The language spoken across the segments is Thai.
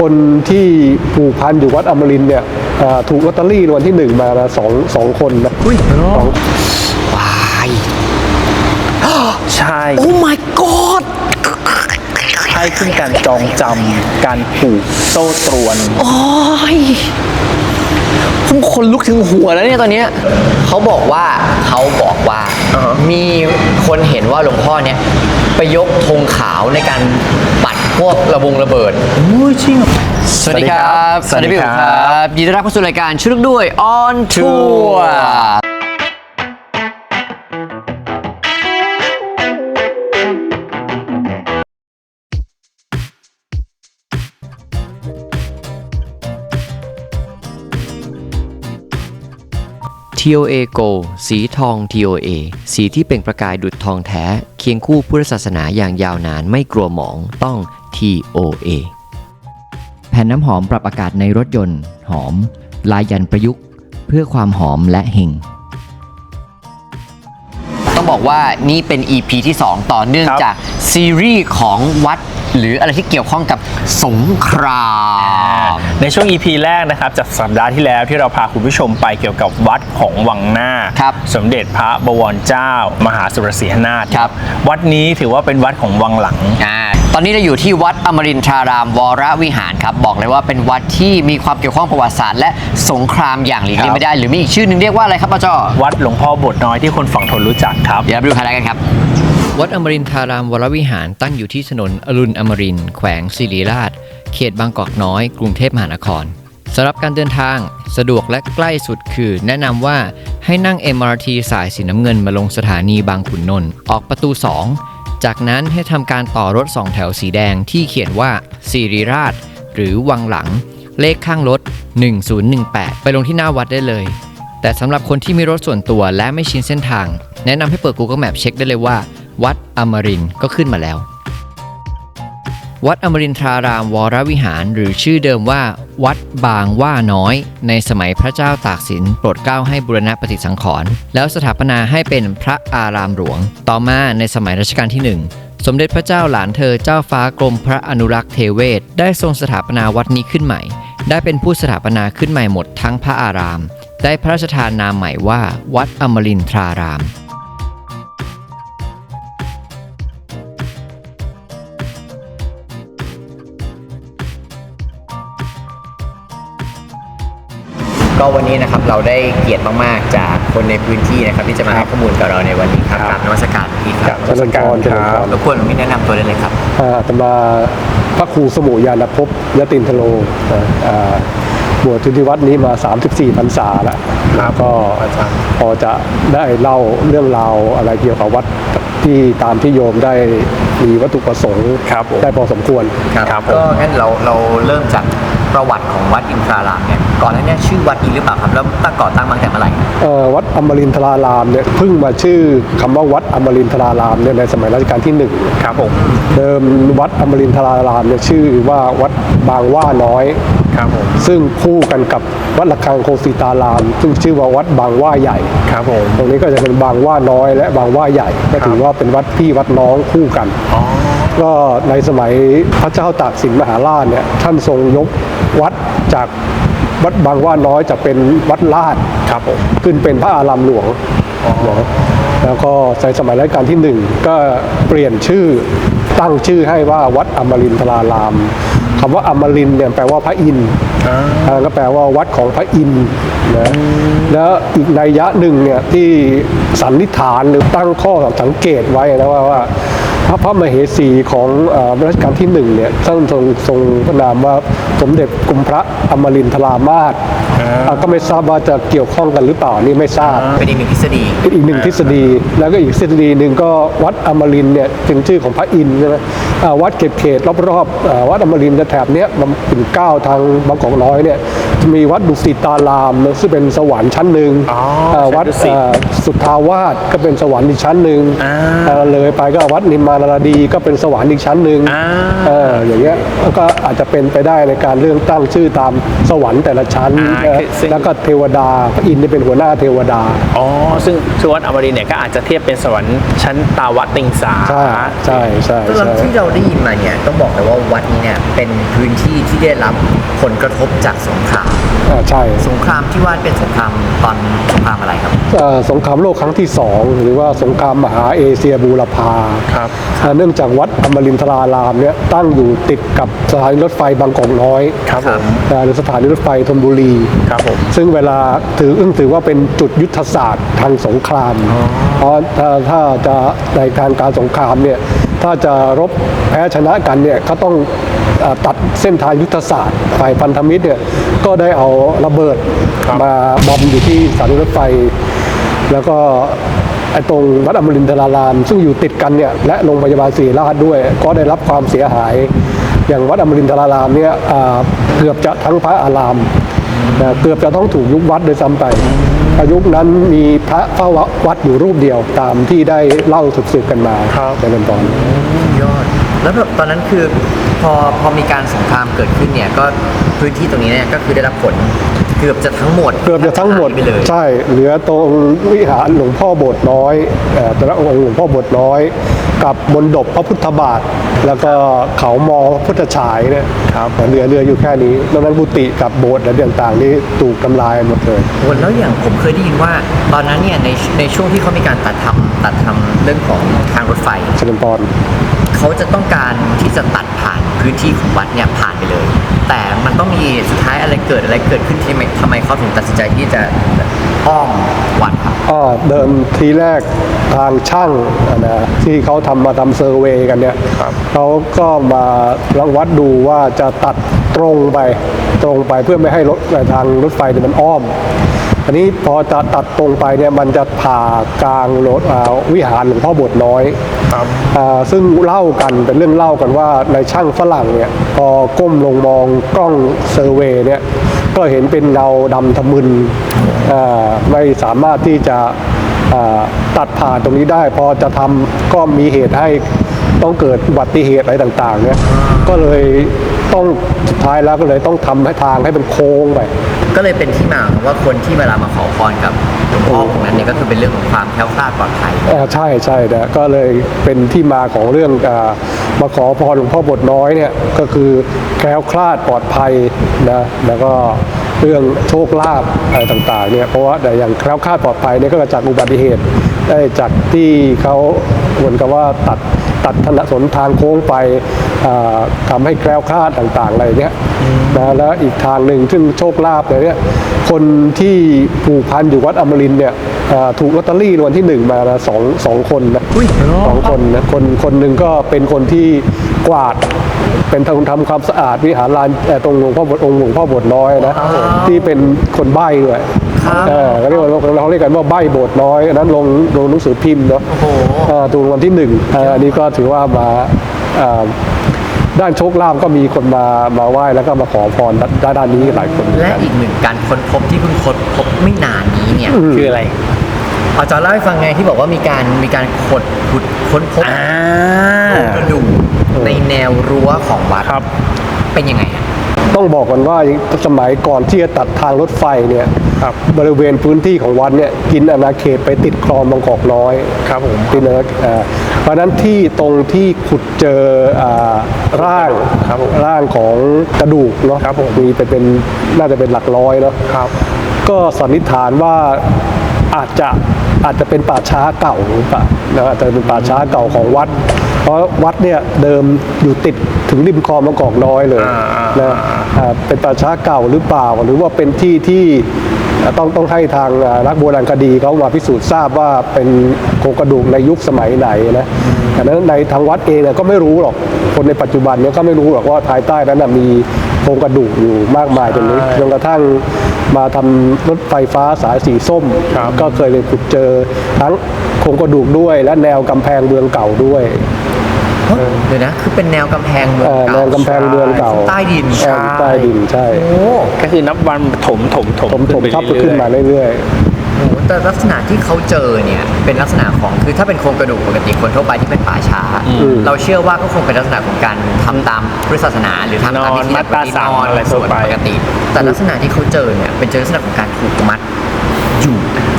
คนที่ผูกพันอยู่วัดอมรินทร์เนี่ยอ่าถูกลอตเตอรี่รางวัลที่หนึ่งมานะสองสองคนนะสองวายใช่โอ้ my god ใช่ขึ้นการจองจำการผูกโซ่ตรวน โอ้ยผมขนลุกถึงหัวแล้วเนี่ยตอนเนี้ยเขาบอกว่า เขาบอกว่าอ่าฮะ มีคนเห็นว่าหลวงพ่อเนี่ยไปยกธงขาวในการปัดพวกระบงระเบิดโอ้ยจริงเหรอ สวัสดีครับ สวัสดีพี่คอุ๋รัมครับบยินดีต้อนรับเข้าสู่รายการชุดด้วย On Tour ทีโอเอโกสีทอง TOA สีที่เปล่งประกายดุจทองแท้ เคียงคู่พุทธศาสนาอย่างยาวนานไม่กลัวหมองต้อง TOA แผ่นน้ำหอมปรับอากาศในรถยนต์ หอม ลายยันประยุกต์ เพื่อความหอมและเฮงต้องบอกว่านี่เป็น EP ที่ 2 ต่อเนื่องครับจากซีรีส์ของวัด หรืออะไรที่เกี่ยวข้องกับสงคราม ในช่วง EP แรกนะครับจากสัปดาห์ที่แล้วที่เราพาคุณผู้ชมไปเกี่ยวกับวัดของวังหน้า ครับสมเด็จพระบวรเจ้า มหาสุรศรีหนาถครับ วัดนี้ถือว่าเป็นวัดของวังหลัง อ่าตอนนี้เราอยู่ที่วัดอมรินทรารามวรวิหารครับ บอกเลยว่าเป็นวัดที่มีความเกี่ยวข้องประวัติศาสตร์และสงครามอย่างหลีกเลี่ยงไม่ได้ หรือมีอีกชื่อหนึ่งเรียกว่าอะไรครับป้าจ้อวัดหลวงพ่อบทน้อยที่คนฝั่งทนรู้จักครับ เดี๋ยวเราไปดูไฮไลท์กันครับ วัดอมรินทรารามวรวิหารตั้งอยู่ที่ถนนอรุณอมรินทร์แขวงศิริราช เขตบางกอกน้อย กรุงเทพมหานครสำหรับการเดินทางสะดวกและใกล้สุดคือ แนะนำว่าให้นั่ง MRT สายสีน้ำเงินมาลงสถานีบางขุนนนท์ออกประตู 2 จากนั้นให้ทำการต่อรถ2แถวสีแดงที่เขียนว่าสิริราช หรือวังหลัง เลขข้างรถ 1018 ไปลงที่หน้าวัดได้เลย แต่สำหรับคนที่มีรถส่วนตัวและไม่ชินเส้นทาง แนะนำให้เปิด Google Map เช็คได้เลยว่า วัดอมรินก็ขึ้นมาแล้ว วัดอมรินทรารามวรวิหาร หรือชื่อเดิมว่า วัดบางว่าน้อย ในสมัยพระเจ้าตากสินโปรดเกล้าให้บุรณะปฏิสังขรณ์แล้วสถาปนาให้เป็นพระอารามหลวง ต่อมาในสมัยรัชกาลที่หนึ่งสมเด็จพระเจ้าหลานเธอเจ้าฟ้ากรมพระอนุรักษ์เทเวศ ได้ทรงสถาปนาวัดนี้ขึ้นใหม่ ได้เป็นผู้สถาปนาขึ้นใหม่หมดทั้งพระอาราม ได้พระราชทานนามใหม่ว่า วัดอมรินทราราม ก็วันนี้นะครับเราได้เกียรติมากๆจากคนในพื้นที่นะครับที่จะมาให้ข้อมูลกับเราในวันนี้ครับกราบนมัสการพี่ครับเจริญพรเจริญพร รบกวนหลวงพี่แนะนำตัวได้เลยครับ อ่าอาตมาพระครูสมุยานภพยตินทโลนะอ่าบวชที่วัดนี้มา 34พรรษาแล้วแล้วก็อาจารย์ พอจะได้เล่าเรื่องราวอะไรเกี่ยวกับวัดที่ตามที่โยมได้มีวัตถุประสงค์ครับผม ได้พอสมควร ครับผมก็งั้นเราเราเริ่มจาก ประวัติของวัดอินทรารามเนี่ยก่อนหน้านี้ชื่อวัดนี้หรือเปล่าครับแล้วตั้งก่อตั้งมาตั้งแต่เมื่อไหร่เอ่อวัดอมรินทรารามเนี่ยเพิ่งมาชื่อคำว่าวัดอมรินทรารามเนี่ยในสมัยรัชกาลที่หนึ่งครับผมเดิมวัดอมรินทรารามเนี่ยชื่อว่าวัดบางว่าน้อย ครับผมซึ่งคู่กันกับวัดระฆังโคสิตาราม ซึ่งชื่อว่าวัดบางว่าใหญ่ ครับผมตรงนี้ก็จะเป็นบางว่าน้อยและบางว่าใหญ่ก็ถือว่าเป็นวัดพี่วัดน้องคู่กัน อ๋อ ก็ในสมัยพระเจ้าตากสินมหาราชเนี่ยท่านทรงยกวัดจากวัดบางว่าน้อยจากเป็นวัดลาดครับผมขึ้นเป็นพระอารามหลวงนะแล้วก็ในสมัยรัชกาลที่หนึ่งก็เปลี่ยนชื่อตั้งชื่อให้ว่าวัดอมรินทรารามคำว่าอมรินทร์เนี่ยแปลว่าพระอินทร์อ่าอ่าก็แปลว่าวัดของพระอินทร์นะแล้วอีกนัยยะหนึ่งเนี่ยที่สันนิษฐานหรือตั้งข้อสังเกตไว้นะว่าว่า พระพระมเหสีของอรัชกาลที่หนึ่งเนี่ยท่านทรงทรงพระนามว่าสมเด็จกรมพระอมรินทรามาศ อ่าก็ไม่ทราบว่าจะเกี่ยวข้องกันหรือเปล่านี่ไม่ทราบ เป็นอีกหนึ่งทฤษฎี เป็นอีกหนึ่งทฤษฎี แล้วก็อีกทฤษฎีหนึ่งก็วัดอมรินทร์เนี่ยเป็นชื่อของพระอินทร์ใช่ไหมอ่าวัดเขตเขตรอบๆอ่าวัดอมรินทร์แถบเนี้ยมันเป็นเก้าทางบางกอกน้อยเนี่ยจะมีวัดดุสิตารามนะซึ่งเป็นสวรรค์ชั้นหนึ่งอ๋อาวัดดุสิตอ่าสุทธาวาสก็เป็นสวรรค์อีกชั้นหนึ่งอ่าอ่าเลยไปก็วัดนิมมานารดีก็เป็นสวรรค์อีกชั้นหนึ่งอ่า เอออย่างเงี้ยก็อาจจะเป็นไปได้ในการเรื่องตั้งชื่อตามสวรรค์แต่ละชั้น อ่าซึ่ง แล้วก็เทวดาพระอินทร์เนี่ยเป็นหัวหน้าเทวดา อ๋อ ซึ่งที่วัดอมรินทร์เนี่ยก็อาจจะเทียบเป็นสวรรค์ชั้นตาวัดติงสา ใช่ใช่ใช่ตอนใช่ ที่เราได้ยินมาเนี่ยต้องบอกเลยว่าวัดนี้เนี่ยเป็นพื้นที่ที่ได้รับผลกระทบจากสงคราม อ่าใช่สงครามที่ว่าเป็นสงครามตอนสงครามอะไรครับ เอ่อสงครามโลกครั้งที่สองหรือว่าสงครามมหาเอเชียบูรพาครับ อ่าเนื่องจากวัดอมรินทรารามเนี่ยตั้งอยู่ติดกับสถานีรถไฟบางกอกน้อยครับผม อ่าหรือสถานีรถไฟธนบุรีครับผม ซึ่งเวลาถืออึ้งถือว่าเป็นจุดยุทธศาสตร์ทางสงคราม เพราะถ้าถ้าจะในการการสงครามเนี่ยถ้าจะรบแพ้ชนะกันเนี่ยเขาต้องเอ่อตัดเส้นทางยุทธศาสตร์ฝ่ายพันธมิตรเนี่ยก็ได้เอาระเบิดครับมาบอมอยู่ที่สถานีรถไฟ แล้วก็ไอ้ตรงวัดอมรินทราราม ซึ่งอยู่ติดกันเนี่ยและโรงพยาบาลศิริราชด้วย ก็ได้รับความเสียหาย อย่างวัดอมรินทรารามเนี่ยอ่าเกือบจะทั้งพระอาราม นะเกือบจะต้องถูกยุบวัดโดยซ้ำไปอายุคนั้นมีพระเฝ้าวัดอยู่รูปเดียวตามที่ได้เล่าสืบๆกันมาครับในเรื่องตอนยอด แล้วแบบตอนนั้นคือพอพอมีการสงครามเกิดขึ้นเนี่ยก็พื้นที่ตรงนี้เนี่ยก็คือได้รับผล เกือบจะทั้งหมด เกือบจะทั้งหมดายไปเลยใช่ เหลือตรงวิหารหลวงพ่อโบสถ์น้อยเอ่อแต่ละองค์หลวงพ่อโบสถ์น้อย กับบนดบพระพุทธบาท แล้วก็เขามอพระพุทธฉายเนี่ยครับเหลือเหลืออยู่แค่นี้นอกนั้นกุฏิกับโบสถ์อะไรต่างๆนี่ถูกทำลายหมดเลยโอ้แล้วอย่างผมเคยได้ยินว่า ตอนนั้นเนี่ยในในช่วงที่เขามีการตัดทำตัดทำเรื่องของทางรถไฟเจริญพรเขาจะต้องการที่จะตัดผ่านพื้นที่ของวัดเนี่ยผ่านไปเลย แต่มันต้องมีสุดท้ายอะไรเกิดอะไรเกิดขึ้นที่ไม่ทำไมเขาถึงตัดสินใจที่จะอ้อมวัดครับ ก็เดิมทีแรกทางช่างนะที่เขาทำมาทำเซอร์เวย์กันเนี่ยครับเขาก็มารังวัดดูว่าจะตัดตรงไปตรงไปเพื่อไม่ให้รถทางรถไฟเนี่ยมันอ้อม อันนี้พอจะตัดตรงไปเนี่ยมันจะผ่ากลางรถอ่าวิหารหลวงพ่อโบสถ์น้อยครับอ่าซึ่งเล่ากันเป็นเรื่องเล่ากันว่าในช่างฝรั่งเนี่ยพอก้มลงมองกล้องเซอร์เวย์เนี่ยก็เห็นเป็นเงาดำทะมึนอ่าไม่สามารถที่จะอ่าตัดผ่านตรงนี้ได้ พอจะทำก็มีเหตุให้ต้องเกิดอุบัติเหตุอะไรต่างๆเนี่ยก็เลยต้องสุดท้ายแล้วก็เลยต้องทำให้ทางให้เป็นโค้งไป ก็เลยเป็นที่มาของว่าคนที่เวลามาขอพรกับหลวงพ่อองนั้นเนี่ยก็คือเป็นเรื่องของความแคล้วคลาดปลอดภัย อ่าใช่ใช่นะก็เลยเป็นที่มาของเรื่องอามาขอพรหลวงพ่อบทน้อยเนี่ยก็คือแคล้วคลาดปลอดภัยนะแล้วก็เรื่องโชคลาภอะไรต่างๆเนี่ยเพราะว่าแต่อย่างแคล้วคลาดปลอดภัยเนี่ยก็จากอุบัติเหตุได้จากที่เขาเหมือนกับว่าตัด ตัดถนนทางโค้งไปอ่าทำให้แคล้วคลาดต่างๆอะไรเนี้ยนะแล้วอีกทางหนึ่งซึ่งโชคลาภเนี่ยคนที่ผูกพันอยู่วัดอมรินทร์เนี่ยอ่าถูกลอตเตอรี่รางวัลที่หนึ่งมานะสองสองคนนะสองคนนะคนคนหนึ่งก็เป็นคนที่กวาดเป็นทำทำความสะอาดวิหารลานเอ่อตรงหลวงพ่อบทองค์หลวงพ่อบทน้อยนะที่เป็นคนใบ้ด้วย ครับเออเขาเรียกว่าเราเรียกกันว่าใบ้โบสถ์น้อยอันนั้นลงลงหนังสือพิมพ์เนาะโอ้โหเอ่อถูกรางวัลที่หนึ่งเอ่ออันนี้ก็ถือว่ามาเอ่อด้านโชคลาภก็มีคนมามาไหว้แล้วก็มาขอพรด้านด้านนี้หลายคนเหมือนและกันอีกหนึ่งการค้นพบที่เพิ่งค้นพบไม่นานนี้เนี่ยคืออะไรอาจารย์เล่าให้ฟังไงที่บอกว่ามีการมีการขุดขุดค้นพบอ่ากระดูกในแนวรั้วของวัดครับ เป็นยังไงอะ ต้องบอกกันว่าสมัยก่อนที่จะตัดทางรถไฟเนี่ยครับบริเวณพื้นที่ของวัดเนี่ยกินอาณาเขตไปติดคลองบางกอกน้อยครับผมที่นะอ่าเพราะฉะนั้นที่ตรงที่ขุดเจออ่าร่างครับผมร่างของกระดูกเนาะครับผมมีไปเป็นน่าจะเป็นหลักร้อยเนาะครับก็สันนิษฐานว่าอาจจะอาจจะเป็นป่าช้าเก่าหรือเปล่านะอาจจะเป็นป่าช้าเก่าของวัด เพราะวัดเนี่ยเดิมอยู่ติด ถึงริมคลองบางกอกน้อยเลยอ่าอ่านะอ่าเป็นป่าช้าเก่าหรือเปล่า หรือว่าเป็นที่ที่ต้องต้องให้ทางอ่านักโบราณคดีเขามาพิสูจน์ทราบว่าเป็นโครงกระดูกในยุคสมัยไหนนะแต่นั้นในทางวัดเองเนี่ยก็ไม่รู้หรอกคนในปัจจุบันเนี่ยก็ไม่รู้หรอกว่าภายใต้นั้นนะมีโครงกระดูกอยู่มากมายตรงนี้ใช่จนกระทั่งมาทำรถไฟฟ้าสายสีส้มครับก็เคยไปขุดเจอทั้งโครงกระดูกด้วย และแนวกำแพงเมืองเก่าด้วย เฮ้ยเดี๋ยวนะ คือเป็นแนวกำแพงเมืองเอ่อแนเก่าวกำแพงเมืองเก่าใต้ดินใช่ใต้ดินใช่โอ้ก็คือนับวันถมถมถมผมถมไปทับเรื่อยๆขึ้นมาเรื่อยโอ้โหแต่ลักษณะที่เขาเจอเนี่ยเป็นลักษณะของคือถ้าเป็นโครงกระดูกปกติคนทั่วไปที่เป็นป่าช้าอืมเราเชื่อว่าก็คงเป็นลักษณะของการทำตามพุทธศาสนา หรือทำตามที่นอนมัดตาสังนอนอะไรทั่ส่ววนไปปกติ แต่ลักษณะที่เขาเจอเนี่ยเป็นเจอลักษณะของการถูกมัดอยู่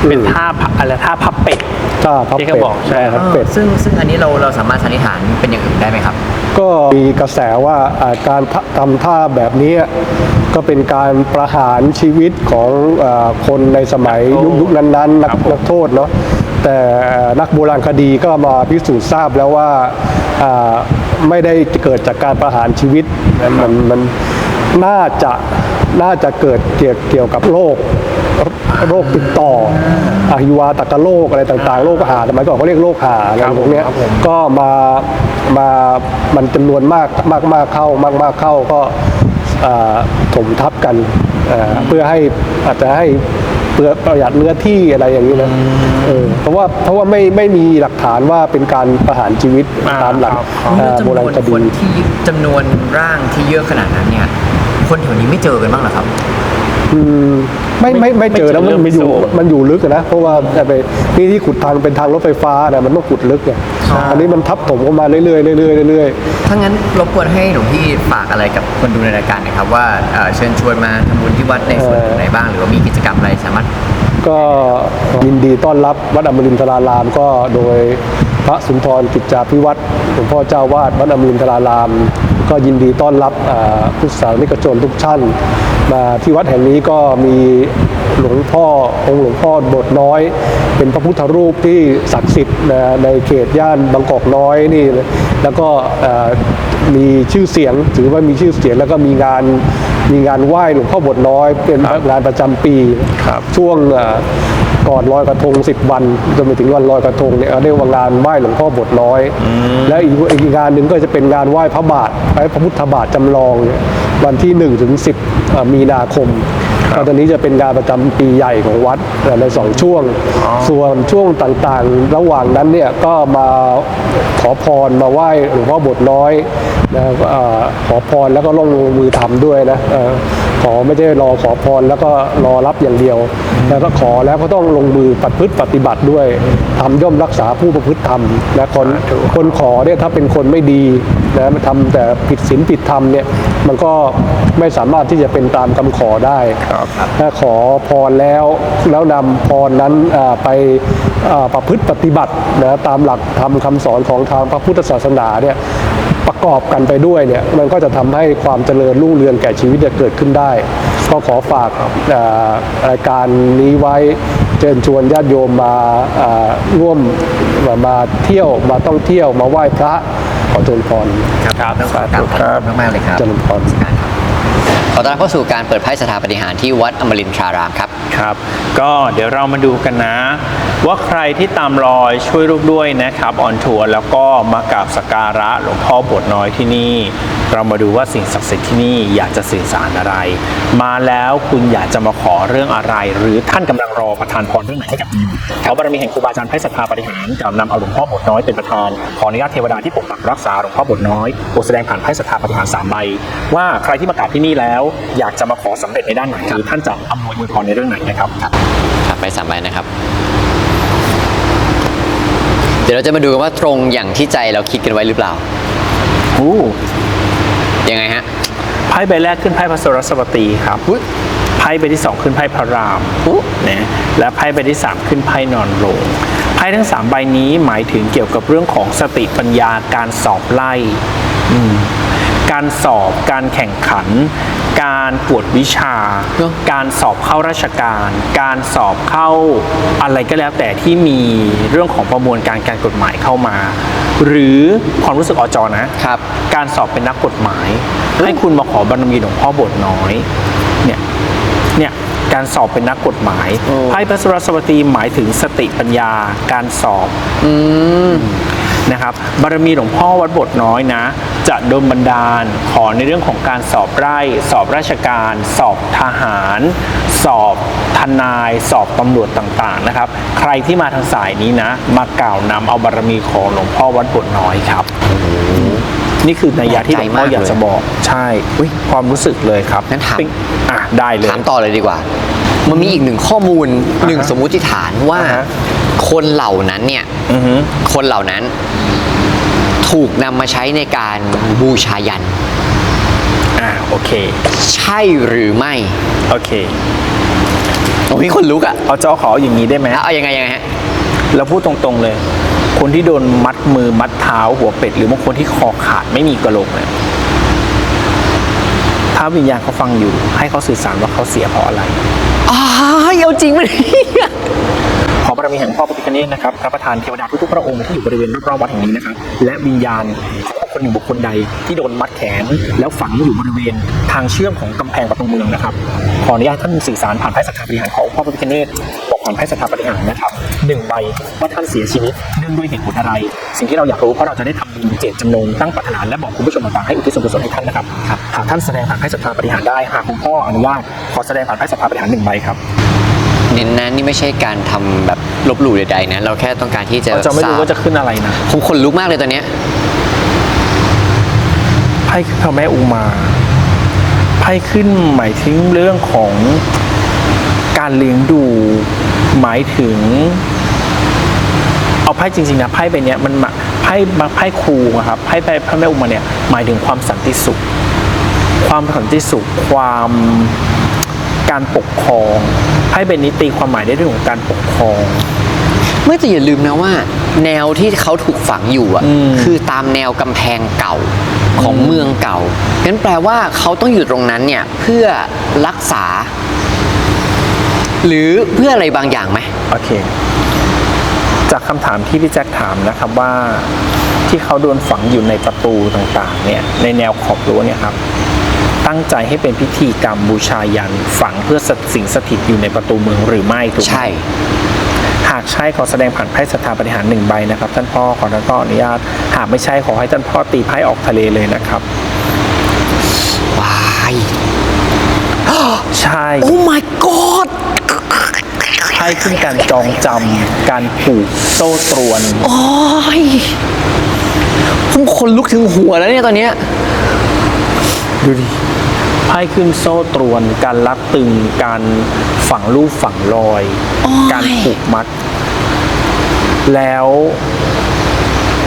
เป็นท่าพับอะไรท่าพับเป็ด ถ้าพับที่เป็เขาดบอกใช่พับ เป็ด ซึ่งซึ่งอันนี้เราเราสามารถสันนิษฐานเป็นอย่างอื่นได้ไหมครับ ก็มีกระแสว่าอ่าการทำทำท่าแบบนี้ก็เป็นการประหารชีวิตของอาคนในสมัยยุคยุคนั้นๆนักครับผมนักโทษเนาะแต่นักโบราณคดีก็มาพิสูจน์ทราบแล้วว่าอ่าไม่ได้เกิดจากการประหารชีวิตมันมันน่าจะน่าจะเกิดเกี่ยวเกี่ยวกับโรค โรคติดต่ออาหิวาตกโรคอะไรต่างๆโรคหาสมัยก่อนเขาเรียกโรคหาอะไรครับพวกเนี้ยครับผมก็มามามันจำนวนมากมากมากเข้ามากมากเข้าก็อ่าถมทับกันอ่าเพื่อให้อาจจะให้เพื่อประหยัดเนื้อที่อะไรอย่างนี้นะเออเพราะว่าเพราะว่าไม่ไม่มีหลักฐานว่าเป็นการประหารชีวิตอ่าตามหลักครับอ่าจำโบนราวณนคคดีนที่จำนวนร่างที่เยอะขนาดนั้นเนี่ยคนแถวนี้ไม่เจอกันบ้างเหรอครับอืม ไม่ไม่ไม่เจอแล้วไม่มันเจอมันอยู่เรื่องพิสูจน์มันอยู่ลึกอะนะเพราะว่าไปนี่ที่ขุดทางเป็นทางรถไฟฟ้านะมันต้องขุดลึกไงอันนี้มันทับถมเข้ามาเรื่อยๆเรื่อยๆเรื่อยๆถ้างั้นรบกวนให้หลวงพี่ฝากอะไรกับคนดูในรายการหนะครับ ว่าเอ่อเชิญชวนมาทำบุญที่วัดในส่วนไหนบ้าง หรือว่ามีกิจกรรมอะไรสามารถก็ยินดีต้อนรับวัดอมรินทรารามก็โดยพระสุนทรกิจจาพิวัตรหลวงพ่อเจ้าวาดวัดอมรินทราราม ก็ยินดีต้อนรับอ่าพุทธศาสนิกชนทุกท่านมาที่วัดแห่งนี้ก็มีหลวงพ่อองค์หลวงพ่อบทน้อย เป็นพระพุทธรูปที่ศักดิ์สิทธิ์นะในเขตย่านบางกอกน้อยนี่แล้วก็เอ่อมีชื่อเสียงถือว่ามีชื่อเสียงแล้วก็มีงานมีงานไหว้หลวงพ่อบทน้อยเป็นงานประจำปีครับช่วงเอ่อ ก่อนลอยกระทง 10 วันจนไปถึงวันลอยกระทงเนี่ยเรียกว่างานไหว้หลวงพ่อบทน้อย และอีกอีกงานหนึ่งก็จะเป็นงานไหว้พระบาทพระพุทธบาทจำลองเนี่ยวันที่1ถึง10เอ่อมีนาคมก็ตอนนี้จะเป็นงานประจำปีใหญ่ของวัดเอ่อในสองช่วง ส่วนช่วงต่างๆ ระหว่างนั้นเนี่ยก็มาขอพรมาไหว้หลวงพ่อบทน้อยนะเอ่อขอพรแล้วก็ลงมือทำด้วยนะเอ่อ ขอไม่ใช่รอขอพรแล้วก็รอรับอย่างเดียว แล้วก็ขอแล้วก็ต้องลงมือปฏิพฤติปฏิบัติด้วยทำย่อมรักษาผู้ประพฤติธรรมนะคนคนขอเนี่ยถ้าเป็นคนไม่ดีนะมันทำแต่ผิดศีลผิดธรรมเนี่ยมันก็ไม่สามารถที่จะเป็นตามคำขอได้ถ้าขอพรแล้วแล้วนำพรนั้นไปประพฤติปฏิบัตินะตามหลักธรรมคำสอนของทางพระพุทธศาสนาเนี่ย ประกอบกันไปด้วยเนี่ยมันก็จะทำให้ความเจริญรุ่งเรืองแก่ชีวิตจะเกิดขึ้นได้ ก็ขอฝากอ่ารายการนี้ไว้เชิญชวนญาติโยมมาอ่าร่วมมามาเที่ยวมาท่องเที่ยวมาไหว้พระขอเจริญพรครับต้องขอกราบขอบคุณมากๆเลยครับเจริญพรขอต้อนรับเข้าสู่การเปิดไพ่สถาปนิหารที่วัดอมรินทรารามครับครับ ก็เดี๋ยวเรามาดูกันนะ ว่าใครที่ตามรอยช่วยลูกด้วยนะครับออนทัวร์แล้วก็มากราบสักการะหลวงพ่อบทน้อยที่นี่ เรามาดูว่าสิ่งศักดิ์สิทธิ์ที่นี่อยากจะสื่อสารอะไร มาแล้วคุณอยากจะมาขอเรื่องอะไร หรือท่านกำลังรอประทานพรเรื่องไหนให้กับอยู่ขอบารมีแห่งครูบาอาจารย์ไพศรัทธาปฏิหารกล่าวนำเอาหลวงพ่อบทน้อยเป็นประธานขออนุญาตเทวดาที่ปกปักรักษาหลวงพ่อบทน้อยโปรดแสดงผ่านไพศรัทธาปฏิหารสามใบว่าใครที่มากราบที่นี่แล้ว อยากจะมาขอสำเร็จในด้านไหนหรือท่านจะอำนวยอวยพรในเรื่องไหนนะครับครับไปสามใบนะครับ ดี๋ยวเราจะมาดูกันว่าตรงอย่างที่ใจเราคิดกันไว้หรือเปล่าอู้ยังไงฮะไพ่ใบแรกขึ้นไพ่พระสรสวตีครับไพ่ใบที่สองขึ้นไพ่พระรามนะและไพ่ใบที่สามขึ้นไพ่นอนโรงไพ่ทั้งสามใบนี้หมายถึงเกี่ยวกับเรื่องของสติปัญญาการสอบไล่อืม การสอบการแข่งขัน การปวดวิชาเนอะการสอบเข้าราชการ การสอบเข้าอะไรก็แล้วแต่ที่มีเรื่องของประมวลการการกฎหมายเข้ามา หรือความรู้สึกอจอนะครับ การสอบเป็นนักกฎหมาย ให้คุณมาขอบารมีหลวงพ่อบทน้อยเนี่ยเนี่ยการสอบเป็นนักกฎหมายโอ้ไพ่พระสรสวตีหมายถึงสติปัญญาการสอบ อืม นะครับบารมีหลวงพ่อวัดบทน้อยนะ จะโดนบันดาลขอในเรื่องของการสอบไร่ สอบราชการ สอบทหาร สอบทนาย สอบตำรวจต่างๆนะครับ ใครที่มาทางสายนี้นะ มากล่าวนำเอาบารมีของหลวงพ่อวัดบทน้อยครับ นี่คือนัยยะที่หลวงพ่ออยากจะบอกใช่อุ๊ยความรู้สึกเลยครับงั้นถามปิ๊งอะได้เลย ถามต่อเลยดีกว่า มันมีอีกหนึ่งข้อมูลหนึ่งสมมุติฐานว่า อ่าฮะ คนเหล่านั้นเนี่ยอือฮึคนเหล่านั้น ถูกนำมาใช้ในการบูชายัน อ่าโอเคใช่หรือไม่โอเค โอ้ยคนลุกอะเอาเจ้าขออย่างนี้ได้ไหมเอายังไงยังไงฮะ เราพูดตรงๆเลย คนที่โดนมัดมือมัดเท้าหัวเป็ด หรือบางคนที่คอขาดไม่มีกระโหลกเนี่ยถ้าวิญญาณเขาฟังอยู่ ให้เขาสื่อสารว่าเขาเสียเพราะอะไรอ้าวเอาจริงไหมเนี่ย ขอบารมีแห่งพ่อพระพิฆเนศนะครับพระประธานเทวดาทุกๆพระองค์ที่อยู่บริเวณรอบๆวัดแห่งนี้นะครับและวิญญาณของคนหนึ่งบุคคลใดที่โดนมัดแขน แล้วฝังอยู่บริเวณทางเชื่อมของกำแพงประตูเมืองนะครับขออนุญาตท่านสื่อสารผ่านไพ่สัทธาปฏิหารของพ่อพระพิฆเนศบอกผ่านไพ่สัทธาปฏิหารนะครับหนึ่งใบว่าท่านเสียชีวิตเนื่องด้วยเหตุผลอะไร สิ่งที่เราอยากรู้เพราะเราจะได้ทำบุญเจตจำนงตั้งปรารถนาและบอกคุณผู้ชมต่างๆให้อุทิศส่วนกุศลให้ท่านนะครับหากท่านแสดงผ่านไพ่สัทธาปฏิหารได้หากคุณพ่ออนุญาตขอแสดงผ่านไพ่สัทธาปฏิหารหนึ่งใบครับ เน้นนะนี่ไม่ใช่การทำแบบลบหลู่ใดๆนะเราแค่ต้องการที่จะเราจะไม่รู้ทบว่าจะขึ้นอะไรนะผมขนลุกมากเลยตอนเนี้ยไพ่ขึ้นพระแม่อุมาไพ่ขึ้นหมายถึงเรื่องของการเลี้ยงดู หมายถึง เอาไพ่จริงๆนะไพ่ใบเนี้ยมันมาไพ่มาไพ่ครูอะครับไพ่ไพ่พระแม่อุมาเนี่ยหมายถึงความสันติสุข ความสันติสุขความ การปกครองไพ่ใบนี้ตีความหมายได้เรื่องของการปกครอง ไม่แต่อย่าลืมนะว่า แนวที่เขาถูกฝังอยู่อะ อืม คือตามแนวกำแพงเก่าของเมืองเก่างั้นแปลว่าเขาต้องอยู่ตรงนั้นเนี่ยเพื่อรักษา หรือเพื่ออะไรบางอย่างไหม โอเค จากคำถามที่พี่แจ็คถามนะครับว่าที่เขาโดนฝังอยู่ในประตูต่างๆ เนี่ย ในแนวขอบรั้วเนี่ยครับ ตั้งใจให้เป็นพิธีกรรมบูชายันฝังเพื่อสิงสถิตอยู่ในประตูเมืองหรือไม่ถูกไหมใช่ หากใช่ขอแสดงผ่านไพ่สถาปฏิหารหนึ่งใบนะครับ ท่านพ่อขอท่านพ่ออนุญาต หากไม่ใช่ขอให้ท่านพ่อตีไพ่ออกทะเลเลยนะครับว้ายใช่โอ้ my god ไพ่ขึ้นการจองจำการผูกโซ่ตรวนโอ้ยผมขนลุกถึงหัวแล้วเนี่ยตอนเนี้ยดูดิ ไพ่ขึ้นโซ่ตรวน การลัดตึง การฝังลูกฝังรอย โอ้ย การผูกมัด แล้ว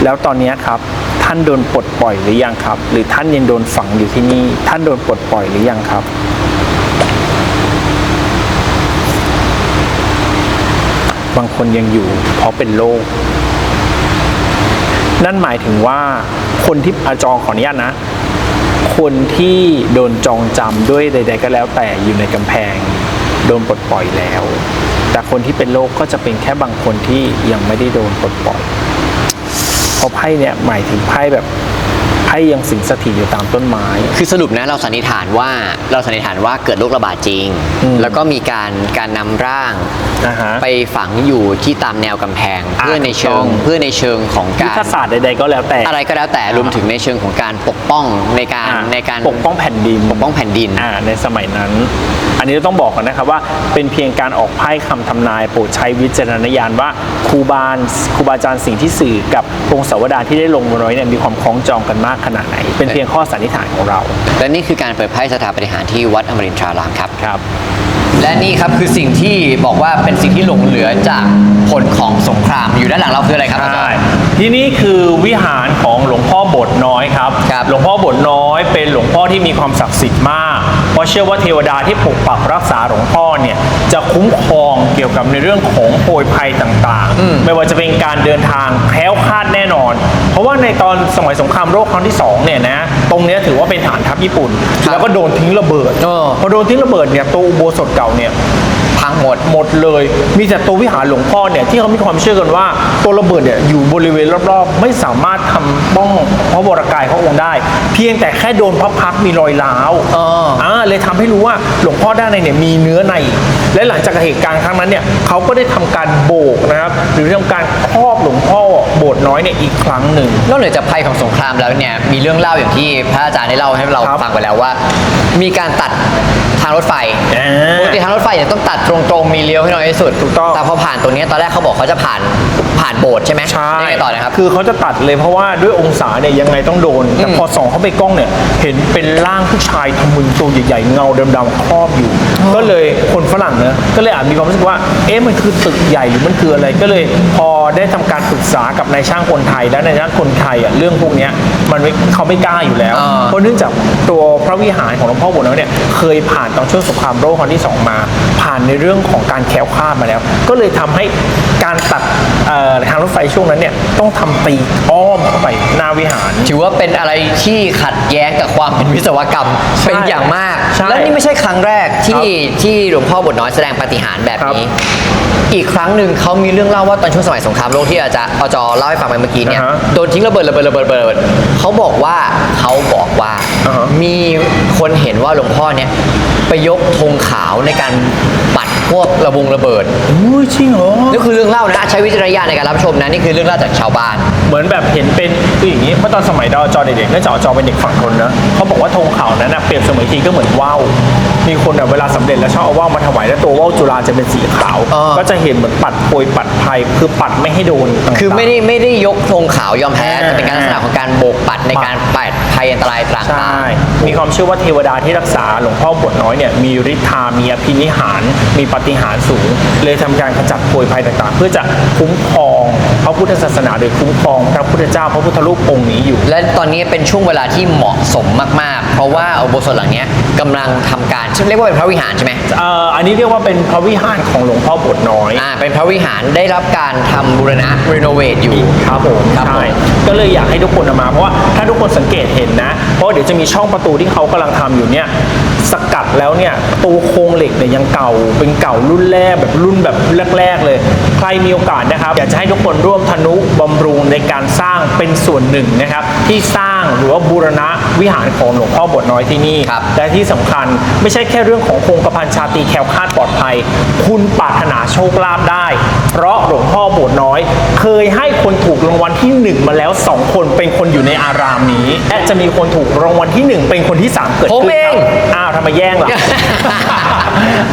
แล้วตอนนี้ครับ ท่านโดนปลดปล่อยหรือยังครับ หรือท่านยังโดนฝังอยู่ที่นี่ ท่านโดนปลดปล่อยหรือยังครับ บางคนยังอยู่ เพราะเป็นโรค นั่นหมายถึงว่าคนที่อาจองขออนุญาตนะ คนที่โดนจองจำด้วยใด ๆ ก็แล้วแต่อยู่ในกำแพง โดนปลดปล่อยแล้ว แต่คนที่เป็นโรคก็จะเป็นแค่บางคนที่ยังไม่ได้โดนปลดปล่อยเพราะไพ่เนี่ยหมายถึงไพ่แบบไพ่ยังสิงสถิตอยู่ตามต้นไม้ คือสรุปนะเราสันนิษฐานว่าเราสันนิษฐานว่าเกิดโรคระบาดจริงอืมแล้วก็มีการการนำร่าง นะฮะไปฝังอยู่ที่ตามแนวกำแพง อ่าเพื่อในเชิงถูกต้อง เพื่อในเชิงของยุทการธศาสตร์ใดๆก็แล้วแต่ อะไรก็แล้วแต่รวมถึงในเชิงของการปกป้องในการอ่าในการปกป้องแผ่นดิน ปกป้องแผ่นดิน อ่าในสมัยนั้น อันนี้เราต้องบอกกันนะครับว่าเป็นเพียงการออกไพ่คำทำนายโปรดใช้วิจารณญาณว่าครูบาลครูบาอาจารย์สิ่งที่สื่อกับพงศาวดารที่ได้ลงมาไว้เนี่ยมีความคล้องจองกันมากขนาดไหน เป็นเพียงข้อสันนิษฐานของเราและนี่คือการเปิดไพ่สถาปนิหารที่วัดอมรินทรารามครับ ครับ และนี่ครับคือสิ่งที่บอกว่าเป็นสิ่งที่หลงเหลือจากผลของสงครามอยู่ด้านหลังเราคืออะไรครับอาจารใช่ย์ ที่นี่คือวิหารของหลวงพ่อโบสถ์น้อยครับ ครับหลวงพ่อโบสถ์น้อยเป็นหลวงพ่อที่มีความศักดิ์สิทธิ์มาก เพราะเชื่อว่าเทวดาที่ปกปักรักษาหลวงพ่อเนี่ยจะคุ้มครองเกี่ยวกับในเรื่องของโพยภัยต่างๆไม่ว่าจะเป็นการเดินทางแคล้วคลาดแน่นอน เพราะว่าในตอนสมัยสงครามโลกครั้งที่สองเนี่ยนะตรงเนี้ยถือว่าเป็นฐานทัพญี่ปุ่นครับแล้วก็โดนทิ้งระเบิดเออ พอโดนทิ้งระเบิดเนี่ยตัวอุโบสถเก่าเนี่ย พังหมดหมดเลย มีแต่ตัววิหารหลวงพ่อเนี่ยที่เขามีความเชื่อกันว่าตัวระเบิดเนี่ยอยู่บริเวณรอบๆ ไม่สามารถทำป้องพระวรกายพระองค์ได้ เพียงแต่แค่โดนพระพักตร์มีรอยร้าวเอออ่าเลยทำให้รู้ว่าหลวงพ่อด้านในเนี่ยมีเนื้อใน และหลังจากเหตุการณ์ครั้งนั้นเนี่ยเขาก็ได้ทำการโบกนะครับหรือทำการครอบหลวงพ่อโบสถ์น้อยเนี่ยอีกครั้งหนึ่งนอกเหนือจากภัยของสงครามแล้วเนี่ยมีเรื่องเล่าอย่างที่พระอาจารย์ได้เล่าให้เราครับฟังไปแล้วว่า มีการตัดทางรถไฟอ่าปกติทางรถไฟเนี่ยต้องตัดตตรงๆมีเลี้ยวให้น้อยที่สุดถูกต้องแต่พอผ่านตรงเนี้ยตอนแรกเขาบอกเขาจะผ่านผ่านโบสถ์ใช่ไหมใช่ยังไงต่อนะครับคือเขาจะตัดเลยเพราะว่าด้วยองศาเนี่ยยังไงต้องโดน แต่พอส่องเข้าไปกล้องเนี่ย เห็นเป็นร่างผู้ชายทะมึนตัวใหญ่ๆเงาดำๆครอบอยู่ ก็เลยคนฝรั่งเนอะก็เลยอาจมีความรู้สึกว่า เอ๊ะมันคือตึกใหญ่หรือมันคืออะไรก็เลย พอได้ทำการปรึกษากับนายช่างคนไทยและนายช่างคนไทยอะเรื่องพวกเนี้ยมันไม่เขาไม่กล้าอยู่แล้วอ่าเพราะเนื่องจากตัวพระวิหารของหลวงพ่อบัวน้อยเนี่ยเคยผ่านตอนช่วงสงครามโลกครั้งที่สองมา ผ่านในเรื่องของการแคล้วคลาดมาแล้ว ก็เลยทำให้การตัดทางรถไฟช่วงนั้นเนี่ยต้องทำตี มเข้าไปหน้าวิหาร ถือว่าเป็นอะไรที่ขัดแย้งกับความเป็นวิศวกรรมใช่เป็นอย่างมาก ใช่และนี่ไม่ใช่ครั้งแรกที่ที่หลวงพ่อบทน้อยแสดงปาฏิหาริย์แบบนี้ อีกครั้งหนึ่งเขามีเรื่องเล่าว่าตอนช่วงสมัยสงครามโลกที่อาจารย์อจเล่าให้ฟังไปเมื่อกี้เนี่ยอ่าฮะโดนทิ้งระเบิดระเบิดระเบิดระเบิดเขาบอกว่าเขาบอกว่าอ่าฮะ มีคนเห็นว่าหลวงพ่อเนี่ยไปยกธงขาวในการปัดพวกระบงระเบิดอุ้ยจริงเหรอ นี่คือเรื่องเล่านะใช้วิจารณญาณในการรับชมนะนี่คือเรื่องเล่าจากชาวบ้าน เหมือนแบบเห็นเป็นคืออย่างนี้เมื่อตอนสมัยดาวจอเด็กๆเนื่องจากจอเป็นเด็กฝั่งทนนะเขาบอกว่าธงขาวนั้นนะเปรียบเสมือนทีก็เหมือนว่าวมีคนแบบเวลาสำเร็จแล้วชอบเอาว่าวมาถวายแล้วตัวว่าวจุฬาจะเป็นสีขาวอ่าก็จะเห็นเหมือนปัดโปรยปัดภัยคือปัดไม่ให้โดนต่างๆคือไม่ได้ไม่ได้ยกธงขาวยอมแพ้อ่าแต่เป็นการลักษณะของการโบกปัดในการปัด ภัยอันตรายต่างใช่ มีความเชื่อว่าเทวดาที่รักษาหลวงพ่อบทน้อยเนี่ยมีฤทธามีอภินิหาร มีปฏิหารสูง เลยทำการขจัดป่วยภัยต่างๆ เพื่อจะคุ้มครองพระพุทธศาสนาโดยคุ้มครองพระพุทธเจ้าพระพุทธรูปองค์นี้อยู่ และตอนนี้เป็นช่วงเวลาที่เหมาะสมมากๆ เพราะว่าอุโบสถหลังเนี้ยกำลังทำการเรียกว่าเป็นพระวิหารใช่ไหมเอ่ออันนี้เรียกว่าเป็นพระวิหารของหลวงพ่อบทน้อย อ่าเป็นพระวิหารได้รับการทำบูรณะรีโนเวทอยู่ ครับผมครับใช่ผมก็เลยอยากให้ทุกคนเอามาเพราะว่าถ้าทุกคนสังเกตเห็นนะ เพราะเดี๋ยวจะมีช่องประตูที่เขากำลังทำอยู่เนี่ยสกัดแล้วเนี่ยประตูโครงเหล็กเนี่ยยังเก่าเป็นเก่ารุ่นแรกแบบรุ่นแบบแรกๆเลย ใครมีโอกาสนะครับ อยากจะให้ทุกคนร่วมทนุบำรุงในการสร้าง เป็นส่วนหนึ่งนะครับ ที่สร้างหรือว่าบูรณะวิหารของหลวงพ่อบทน้อยที่นี่ครับ และที่สำคัญไม่ใช่แค่เรื่องของคงกระพันชาตรีแคล้วคลาดปลอดภัย คุณปรารถนาโชคลาภได้ เพราะหลวงพ่อโบสถ์น้อย เคยให้คนถูกรางวัลที่หนึ่งมาแล้วสองคนเป็นคนอยู่ในอารามนี้และจะมีคนถูกรางวัลที่หนึ่งเป็นคนที่สามเกิดผมขึ้นเอง ครับอ้าวทำไมแย่งล่ะ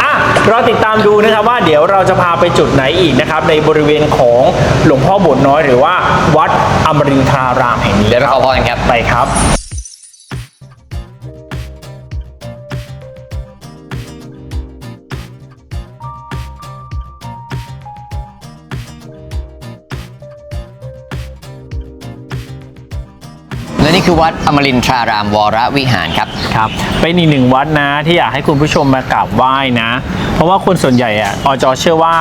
อะรอติดตามดูนะครับว่าเดี๋ยวเราจะพาไปจุดไหนอีกนะครับ ในบริเวณของหลวงพ่อโบสถ์น้อยหรือว่าวัด อมรินทรารามแห่งนี้เดี๋ยวไปขอพรกันครับ ไปครับ นี่คือวัดอมรินทรารามวรวิหารครับ ครับ เป็นอีกหนึ่งวัดนะที่อยากให้คุณผู้ชมมากราบไหว้นะ เพราะว่าคนส่วนใหญ่อะอจเชื่อว่า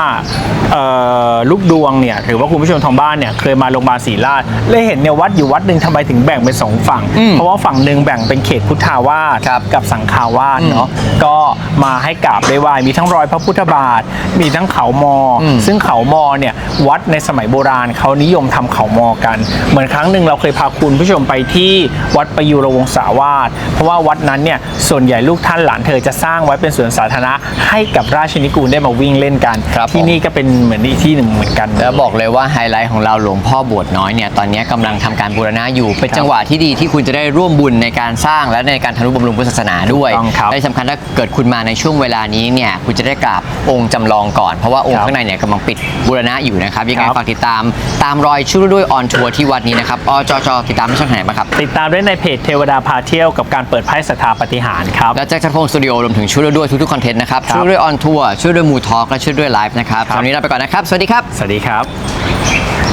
เอ่อลูกดวงเนี่ยหรือว่าคุณผู้ชมทางบ้านเนี่ยเคยมาโรงพยาบาลศรีราชเลยเห็นเนี่ยวัดอยู่วัดหนึ่งทำไมถึงแบ่งเป็นสองฝั่งอืมเพราะว่าฝั่งหนึ่งแบ่งเป็นเขตพุทธาวาสครับกับสังฆาวาสเนาะก็ มาให้กราบได้ไหว้มีทั้งรอยพระพุทธบาท มีทั้งเขามออมซึ่งเขามอเนี่ยวัดในสมัยโบราณเขานิยมทำเขามอกัน เหมือนครั้งหนึ่งเราเคยพาคุณผู้ชมไปที่วัดประยุรวงศาวาสเพราะว่าวัดนั้นเนี่ยส่วนใหญ่ลูกท่านหลานเธอจะสร้างไว้เป็นสวนสาธารณะให้กับราชนิกูลได้มาวิ่งเล่นกันครับที่ผมนี่ก็เป็นเหมือนอีกที่หนึ่งเหมือนกัน แล้วบอกเลยว่าไฮไลท์ของเราหลวงพ่อบวชน้อยเนี่ยตอนนี้กำลังทำการบูรณะอยู่เป็นจังหวะที่ดีที่คุณจะได้ร่วมบุญในการสร้างและในการทนุบำรุงพุทธศาสนาด้วยถูกต้องครับและที่สำคัญถ้าเกิดคุณมาในช่วงเวลานี้เนี่ยคุณจะได้กราบองค์จำลองก่อน เพราะว่าองค์ครับข้างในเนี่ยกำลังปิดบูรณะอยู่นะครับยังไงครับ ฝากติดตามตามรอยชื่อด้วยออนทัวร์ที่วัดนี้นะครับอจจติดตามที่ช่องไหนบ้างครับติดตามได้ในเพจเทวดาพาเที่ยวกับการเปิดไพ่สถาปฏิหารครับ และแจ็คสันพงศ์สตูดิโอรวมถึงช่วยด้วยทุกๆคอนเทนต์นะครับครับ ช่วยด้วยออนทัวร์ช่วยด้วยมูทอล์กและช่วยด้วยไลฟ์นะครับครับตอนนี้ลาไปก่อนนะครับสวัสดีครับ สวัสดีครับ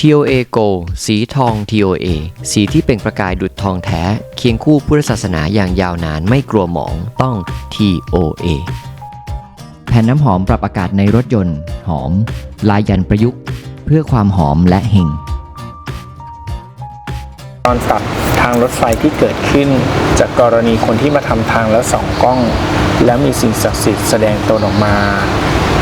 TOA Go สีทอง TOA สีที่เปล่งประกายดุจทองแท้ เคียงคู่พุทธศาสนาอย่างยาวนานไม่กลัวหมองต้อง TOA แผ่นน้ำหอมปรับอากาศในรถยนต์ หอม ลายยันประยุกต์ เพื่อความหอมและเฮงตอนตัดทางรถไฟที่เกิดขึ้น จากกรณีคนที่มาทำทางแล้วสองกล้อง แล้วมีสิ่งศักดิ์สิทธิ์แสดงตนออกมา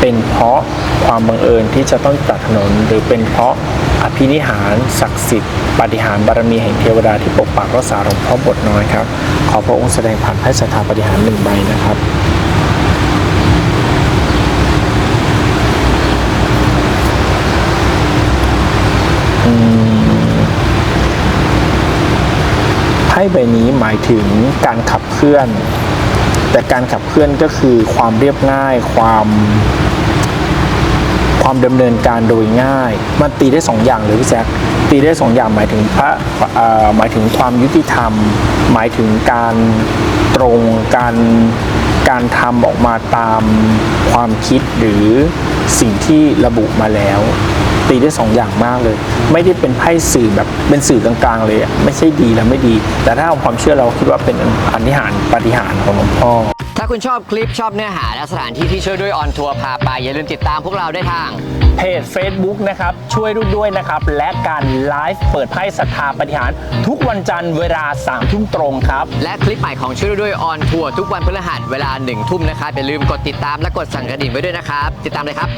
เป็นเพราะความบังเอิญที่จะต้องตัดถนน หรือเป็นเพราะ อภินิหารศักดิ์สิทธิ์ปฏิหารบารมีแห่งเทวดาที่ปกปักรักษาหลวงพ่อบทน้อยครับ ขอพระองค์แสดงผ่านพระสถาปฏิหารหนึ่งใบนะครับไพ่ใบนี้หมายถึงการขับเคลื่อน แต่การขับเคลื่อนก็คือความเรียบง่ายความ ความดำเนินการโดยง่าย มันตีได้สองอย่างเลยพี่แจ๊คตีได้สองอย่างหมายถึงพระหมายถึงความยุติธรรม หมายถึงการตรงการการทำออกมาตามความคิดหรือสิ่งที่ระบุมาแล้ว ตีได้สองอย่างมากเลย ไม่ได้เป็นไพ่สื่อแบบเป็นสื่อกลางๆเลยไม่ใช่ดีและไม่ดี แต่ถ้าเอาความเชื่อเราคิดว่าเป็นอธิหารปฏิหารของหลวงพ่อ ถ้าคุณชอบคลิปชอบเนื้อหา และสถานที่ที่ช่วยด้วยออนทัวร์พาไป อย่าลืมติดตามพวกเราได้ทาง เพจ Facebook นะครับ ช่วยรุ่ด้วยนะครับ และการไลฟ์เปิดไพ่ศรัทธาปฏิหารย์ทุกวันจันทร์เวลา3ามทุ่มตรงครับ และคลิปใหม่ของช่วยด้วยออนทัวร์ทุกวันพฤหัสเวลาหนึ่งทุ่มนะครับอย่าลืมกดติดตามและกดสั่นกระดิ่งไว้ด้วยนะครับ ติดตามเลยครับ